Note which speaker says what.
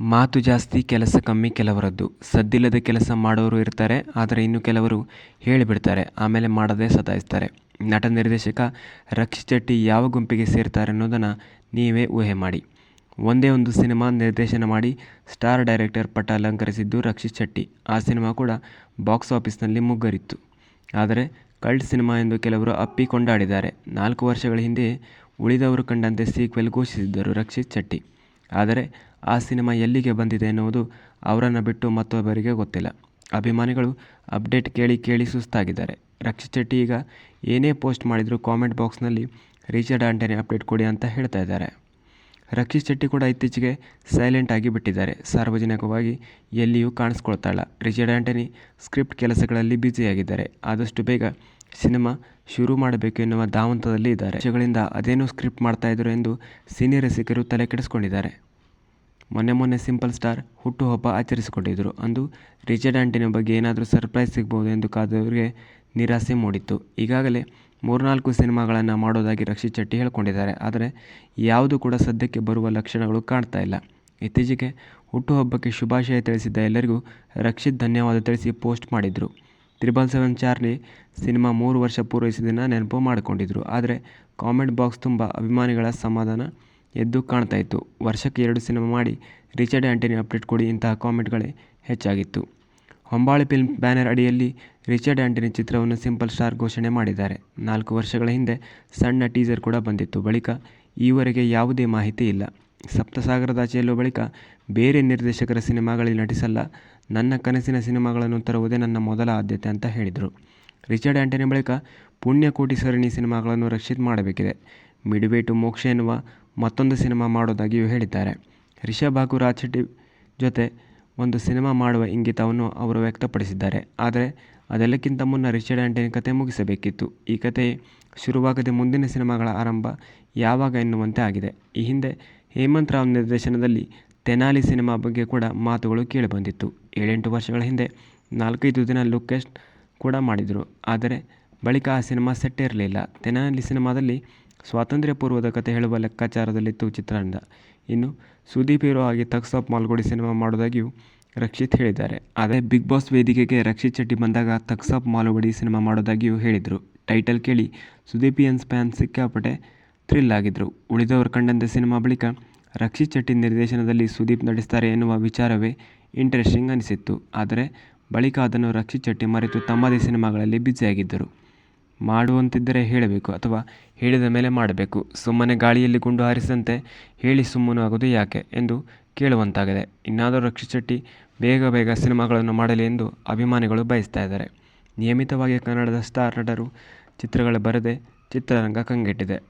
Speaker 1: ಮಾತು ಜಾಸ್ತಿ, ಕೆಲಸ ಕಮ್ಮಿ ಕೆಲವರದ್ದು. ಸದ್ದಿಲ್ಲದೆ ಕೆಲಸ ಮಾಡೋರು ಇರ್ತಾರೆ, ಆದರೆ ಇನ್ನು ಕೆಲವರು ಹೇಳಿಬಿಡ್ತಾರೆ, ಆಮೇಲೆ ಮಾಡದೆ ಸತಾಯಿಸ್ತಾರೆ. ನಟ, ನಿರ್ದೇಶಕ ರಕ್ಷಿತ್ ಶೆಟ್ಟಿ ಯಾವ ಗುಂಪಿಗೆ ಸೇರ್ತಾರೆ ಅನ್ನೋದನ್ನು ನೀವೇ ಊಹೆ ಮಾಡಿ. ಒಂದೇ ಒಂದು ಸಿನಿಮಾ ನಿರ್ದೇಶನ ಮಾಡಿ ಸ್ಟಾರ್ ಡೈರೆಕ್ಟರ್ ಪಟ್ಟ ಅಲಂಕರಿಸಿದ್ದು ರಕ್ಷಿತ್ ಶೆಟ್ಟಿ. ಆ ಸಿನಿಮಾ ಕೂಡ ಬಾಕ್ಸ್ ಆಫೀಸ್ನಲ್ಲಿ ಮುಗ್ಗರಿತ್ತು. ಆದರೆ ಕಲ್ಟ್ ಸಿನಿಮಾ ಎಂದು ಕೆಲವರು ಅಪ್ಪಿ ಕೊಂಡಾಡಿದ್ದಾರೆ. ನಾಲ್ಕು ವರ್ಷಗಳ ಹಿಂದೆ ಉಳಿದವರು ಕಂಡಂತೆ ಸೀಕ್ವೆಲ್ ಘೋಷಿಸಿದ್ದರು ರಕ್ಷಿತ್ ಶೆಟ್ಟಿ. ಆದರೆ ಆ ಸಿನಿಮಾ ಎಲ್ಲಿಗೆ ಬಂದಿದೆ ಎನ್ನುವುದು ಅವರನ್ನು ಬಿಟ್ಟು ಮತ್ತೊಬ್ಬರಿಗೆ ಗೊತ್ತಿಲ್ಲ. ಅಭಿಮಾನಿಗಳು ಅಪ್ಡೇಟ್ ಕೇಳಿ ಕೇಳಿ ಸುಸ್ತಾಗಿದ್ದಾರೆ. ರಕ್ಷಿತ್ ಶೆಟ್ಟಿ ಈಗ ಏನೇ ಪೋಸ್ಟ್ ಮಾಡಿದರೂ ಕಾಮೆಂಟ್ ಬಾಕ್ಸ್ನಲ್ಲಿ, ರಿಚರ್ಡ್ ಆಂಟನಿ ಅಪ್ಡೇಟ್ ಕೊಡಿ ಅಂತ ಹೇಳ್ತಾ ಇದ್ದಾರೆ. ರಕ್ಷಿತ್ ಶೆಟ್ಟಿ ಕೂಡ ಇತ್ತೀಚೆಗೆ ಸೈಲೆಂಟ್ ಆಗಿ ಬಿಟ್ಟಿದ್ದಾರೆ. ಸಾರ್ವಜನಿಕವಾಗಿ ಎಲ್ಲಿಯೂ ಕಾಣಿಸ್ಕೊಳ್ತಾಳ ರಿಚರ್ಡ್ ಆಂಟನಿ ಸ್ಕ್ರಿಪ್ಟ್ ಕೆಲಸಗಳಲ್ಲಿ ಬ್ಯುಸಿಯಾಗಿದ್ದಾರೆ. ಆದಷ್ಟು ಬೇಗ ಸಿನಿಮಾ ಶುರು ಮಾಡಬೇಕು ಎನ್ನುವ ಧಾವಂತದಲ್ಲಿ ಇದ್ದಾರೆ. ವರ್ಷಗಳಿಂದ ಅದೇನೋ ಸ್ಕ್ರಿಪ್ಟ್ ಮಾಡ್ತಾಯಿದ್ರು ಎಂದು ಸಿನಿ ರಸಿಕರು ತಲೆ ಕೆಡಿಸ್ಕೊಂಡಿದ್ದಾರೆ. ಮೊನ್ನೆ ಮೊನ್ನೆ ಸಿಂಪಲ್ ಸ್ಟಾರ್ ಹುಟ್ಟುಹಬ್ಬ ಆಚರಿಸಿಕೊಂಡಿದ್ದರು. ಅಂದು ರಿಚರ್ಡ್ ಆಂಟಿನ ಬಗ್ಗೆ ಏನಾದರೂ ಸರ್ಪ್ರೈಸ್ ಸಿಗ್ಬೋದು ಎಂದು ಕಾದವರಿಗೆ ನಿರಾಸೆ ಮೂಡಿತ್ತು. ಈಗಾಗಲೇ ಮೂರ್ನಾಲ್ಕು ಸಿನಿಮಾಗಳನ್ನು ಮಾಡೋದಾಗಿ ರಕ್ಷಿತ್ ಶೆಟ್ಟಿ ಹೇಳ್ಕೊಂಡಿದ್ದಾರೆ. ಆದರೆ ಯಾವುದು ಕೂಡ ಸದ್ಯಕ್ಕೆ ಬರುವ ಲಕ್ಷಣಗಳು ಕಾಣ್ತಾ ಇಲ್ಲ. ಇತ್ತೀಚೆಗೆ ಹುಟ್ಟುಹಬ್ಬಕ್ಕೆ ಶುಭಾಶಯ ತಿಳಿಸಿದ್ದ ಎಲ್ಲರಿಗೂ ರಕ್ಷಿತ್ ಧನ್ಯವಾದ ತಿಳಿಸಿ ಪೋಸ್ಟ್ ಮಾಡಿದರು. ತ್ರಿಬಲ್ ಸೆವೆನ್ ಚಾರ್ಲಿ ಸಿನಿಮಾ ಮೂರು ವರ್ಷ ಪೂರೈಸಿದ್ದನ್ನು ನೆನಪು ಮಾಡಿಕೊಂಡಿದ್ರು. ಆದರೆ ಕಾಮೆಂಟ್ ಬಾಕ್ಸ್ ತುಂಬ ಅಭಿಮಾನಿಗಳ ಸಮಾಧಾನ ಎದ್ದು ಕಾಣ್ತಾ ಇತ್ತು. ವರ್ಷಕ್ಕೆ ಎರಡು ಸಿನಿಮಾ ಮಾಡಿ ರಿಚರ್ಡ್ ಆ್ಯಂಟನಿ ಅಪ್ಡೇಟ್ ಕೊಡಿ ಇಂತಹ ಕಾಮೆಂಟ್ಗಳೇ ಹೆಚ್ಚಾಗಿತ್ತು. ಹೊಂಬಾಳೆ ಫಿಲ್ಮ್ ಬ್ಯಾನರ್ ಅಡಿಯಲ್ಲಿ ರಿಚರ್ಡ್ ಆ್ಯಂಟನಿ ಚಿತ್ರವನ್ನು ಸಿಂಪಲ್ ಸ್ಟಾರ್ ಘೋಷಣೆ ಮಾಡಿದ್ದಾರೆ. ನಾಲ್ಕು ವರ್ಷಗಳ ಹಿಂದೆ ಸಣ್ಣ ಟೀಸರ್ ಕೂಡ ಬಂದಿತ್ತು. ಬಳಿಕ ಈವರೆಗೆ ಯಾವುದೇ ಮಾಹಿತಿ ಇಲ್ಲ. ಸಪ್ತಸಾಗರದಾಚೆಯಲ್ಲೂ ಬಳಿಕ ಬೇರೆ ನಿರ್ದೇಶಕರ ಸಿನಿಮಾಗಳಲ್ಲಿ ನಟಿಸಲ್ಲ. ನನ್ನ ಕನಸಿನ ಸಿನಿಮಾಗಳನ್ನು ತರುವುದೇ ನನ್ನ ಮೊದಲ ಆದ್ಯತೆ ಅಂತ ಹೇಳಿದರು. ರಿಚರ್ಡ್ ಆ್ಯಂಟನಿ ಬಳಿಕ ಪುಣ್ಯಕೋಟಿ ಸರಣಿ ಸಿನಿಮಾಗಳನ್ನು ರಕ್ಷಿತ್ ಮಾಡಬೇಕಿದೆ. ಮಿಡ್ವೇ ಟು ಮೋಕ್ಷ ಎನ್ನುವ ಮತ್ತೊಂದು ಸಿನಿಮಾ ಮಾಡೋದಾಗಿಯೂ ಹೇಳಿದ್ದಾರೆ. ರಿಷಬ್ ಹಾಗೂ ರಾಜ್ ಶೆಟ್ಟಿ ಜೊತೆ ಒಂದು ಸಿನಿಮಾ ಮಾಡುವ ಇಂಗಿತವನ್ನು ಅವರು ವ್ಯಕ್ತಪಡಿಸಿದ್ದಾರೆ. ಆದರೆ ಅದೆಲ್ಲಕ್ಕಿಂತ ಮುನ್ನ ರಿಚರ್ಡ್ ಆ್ಯಂಟನಿ ಕತೆ ಮುಗಿಸಬೇಕಿತ್ತು. ಈ ಕತೆ ಶುರುವಾಗದೆ ಮುಂದಿನ ಸಿನಿಮಾಗಳ ಆರಂಭ ಯಾವಾಗ ಎನ್ನುವಂತೆ ಆಗಿದೆ. ಈ ಹಿಂದೆ ಹೇಮಂತ್ ರಾವ್ ನಿರ್ದೇಶನದಲ್ಲಿ ತೆನಾಲಿ ಸಿನಿಮಾ ಬಗ್ಗೆ ಕೂಡ ಮಾತುಗಳು ಕೇಳಿಬಂದಿತ್ತು. ಏಳೆಂಟು ವರ್ಷಗಳ ಹಿಂದೆ ನಾಲ್ಕೈದು ದಿನ ಲುಕ್ ಕೂಡ ಮಾಡಿದರು. ಆದರೆ ಬಳಿಕ ಆ ಸಿನಿಮಾ ಸೆಟ್ ಇರಲಿಲ್ಲ. ತೆನಾಲಿ ಸಿನಿಮಾದಲ್ಲಿ ಸ್ವಾತಂತ್ರ್ಯ ಪೂರ್ವದ ಕತೆ ಹೇಳುವ ಲೆಕ್ಕಾಚಾರದಲ್ಲಿತ್ತು ಚಿತ್ರರಂಗ ಇನ್ನು ಸುದೀಪ್ ಹೀರೋ ಆಗಿ ತಕ್ಸ್ ಆಫ್ ಮಾಲ್ಗುಡಿ ಸಿನಿಮಾ ಮಾಡೋದಾಗಿಯೂ ರಕ್ಷಿತ್ ಹೇಳಿದ್ದಾರೆ. ಆದರೆ ಬಿಗ್ ಬಾಸ್ ವೇದಿಕೆಗೆ ರಕ್ಷಿತ್ ಶೆಟ್ಟಿ ಬಂದಾಗ ತಕ್ಸ್ ಆಫ್ ಮಾಲ್ಗುಡಿ ಸಿನಿಮಾ ಮಾಡೋದಾಗಿಯೂ ಹೇಳಿದರು. ಟೈಟಲ್ ಕೇಳಿ ಸುದೀಪಿಯನ್ಸ್ ಫ್ಯಾನ್ಸ್ ಸಿಕ್ಕಾಪಟ್ಟೆ ಥ್ರಿಲ್ ಆಗಿದ್ರು. ಉಳಿದವರು ಕಂಡಂತೆ ಸಿನಿಮಾ ಬಳಿಕ ರಕ್ಷಿತ್ ಶೆಟ್ಟಿ ನಿರ್ದೇಶನದಲ್ಲಿ ಸುದೀಪ್ ನಟಿಸ್ತಾರೆ ಎನ್ನುವ ವಿಚಾರವೇ ಇಂಟ್ರೆಸ್ಟಿಂಗ್ ಅನಿಸಿತ್ತು. ಆದರೆ ಬಳಿಕ ಅದನ್ನು ರಕ್ಷಿತ್ ಶೆಟ್ಟಿ ಮರೆತು ತಮ್ಮದೇ ಸಿನಿಮಾಗಳಲ್ಲಿ ಬ್ಯುಸಿಯಾಗಿದ್ದರು. ಮಾಡುವಂತಿದ್ದರೆ ಹೇಳಬೇಕು ಅಥವಾ ಹೇಳಿದ ಮೇಲೆ ಮಾಡಬೇಕು. ಸುಮ್ಮನೆ ಗಾಳಿಯಲ್ಲಿ ಗುಂಡು ಹಾರಿಸಿದಂತೆ ಹೇಳಿ ಸುಮ್ಮನಾಗೋದು ಯಾಕೆ ಎಂದು ಕೇಳುವಂತಾಗಿದೆ. ಇನ್ನಾದರೂ ರಕ್ಷಿತ್ ಶೆಟ್ಟಿ ಬೇಗ ಬೇಗ ಸಿನಿಮಾಗಳನ್ನು ಮಾಡಲಿ ಎಂದು ಅಭಿಮಾನಿಗಳು ಬಯಸ್ತಾ ಇದ್ದಾರೆ. ನಿಯಮಿತವಾಗಿ ಕನ್ನಡದ ಸ್ಟಾರ್ ನಟರು ಚಿತ್ರಗಳು ಬರದೆ ಚಿತ್ರರಂಗ ಕಂಗೆಟ್ಟಿದೆ.